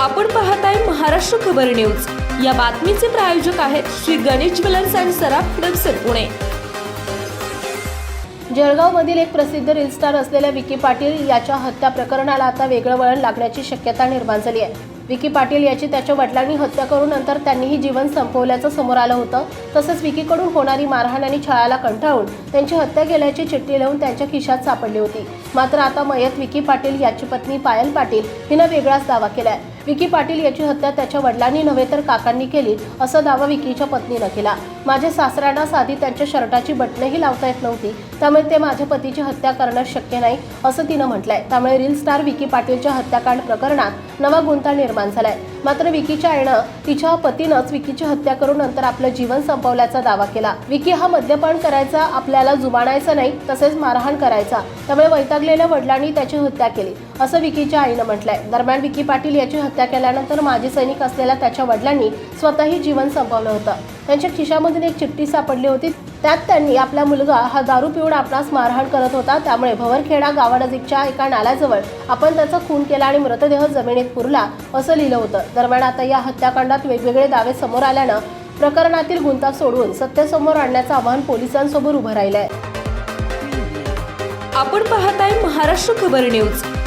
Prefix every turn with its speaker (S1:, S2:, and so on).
S1: आपण पाहताय महाराष्ट्र खबर न्यूज. या बातमीचे प्रायोजक आहेत श्री गणेश ज्वेलर्स अँड सराफ हडपसर पुणे.
S2: जळगावमधील एक प्रसिद्ध रील स्टार असलेल्या विकी पाटील याच्या हत्या प्रकरणाला आता वेगळं वळण लागण्याची शक्यता निर्माण झाली आहे. विकी पाटील याची त्याच्या वडिलांनी हत्या करून नंतर त्यांनीही जीवन संपवल्याचं समोर आलं होतं. तसंच विकीकडून होणारी मारहाण आणि छळाला कंटाळून त्यांची हत्या केल्याची चिठ्ठी लिहून त्यांच्या खिशात सापडली होती. मात्र आता मयत विकी पाटील याची पत्नी पायल पाटील हिनं वेगळाच दावा केलाय. विकी पाटील याची हत्या त्याच्या वडिलांनी नव्हे तर काकांनी केली असा दावा विकीच्या पत्नीनं केला. माझ्या सासऱ्यांना साधी त्यांच्या शर्टाची बटणंही लावता येत नव्हती. त्यामुळे ते माझ्या पतीची हत्या करणं शक्य नाही असं तिनं म्हटलंय. त्यामुळे रील स्टार विकी पाटीलच्या हत्याकांड प्रकरणात नवा गुंता निर्माण झालाय. मात्र विकीच्या आईनं तिच्या पतीनंच विकीची हत्या करून नंतर आपलं जीवन संपवल्याचा दावा केला. विकी हा मद्यपान करायचा आपल्याला जुबानायचा नाही तसेच मारहाण करायचा. त्यामुळे वैतागलेल्या वडिलांनी त्याची हत्या केली. असं विकीच्या आईनं म्हटलंय. दरम्यान विकी पाटील याची हत्या केल्यानंतर माजी सैनिक असलेल्या त्याच्या वडिलांनी स्वतःही जीवन संपवलं होतं. त्यांच्या खिशामधून एक चिठ्ठी सापडली होती. त्यात त्यांनी आपला मुलगा हा दारू पिऊन आपणास मारहाण करत होता. त्यामुळे भवरखेडा गावानजीकच्या एका नाल्याजवळ आपण त्याचा खून केला आणि मृतदेह जमिनीत पुरला असं लिहिलं होतं. दरम्यान आता या हत्याकांडात वेगवेगळे दावे समोर आल्यानं प्रकरणातील गुंता सोडवून सत्यासमोर आणण्याचं आव्हान पोलिसांसमोर उभं राहिलं आहे
S1: आपण पाहताय महाराष्ट्र खबर न्यूज.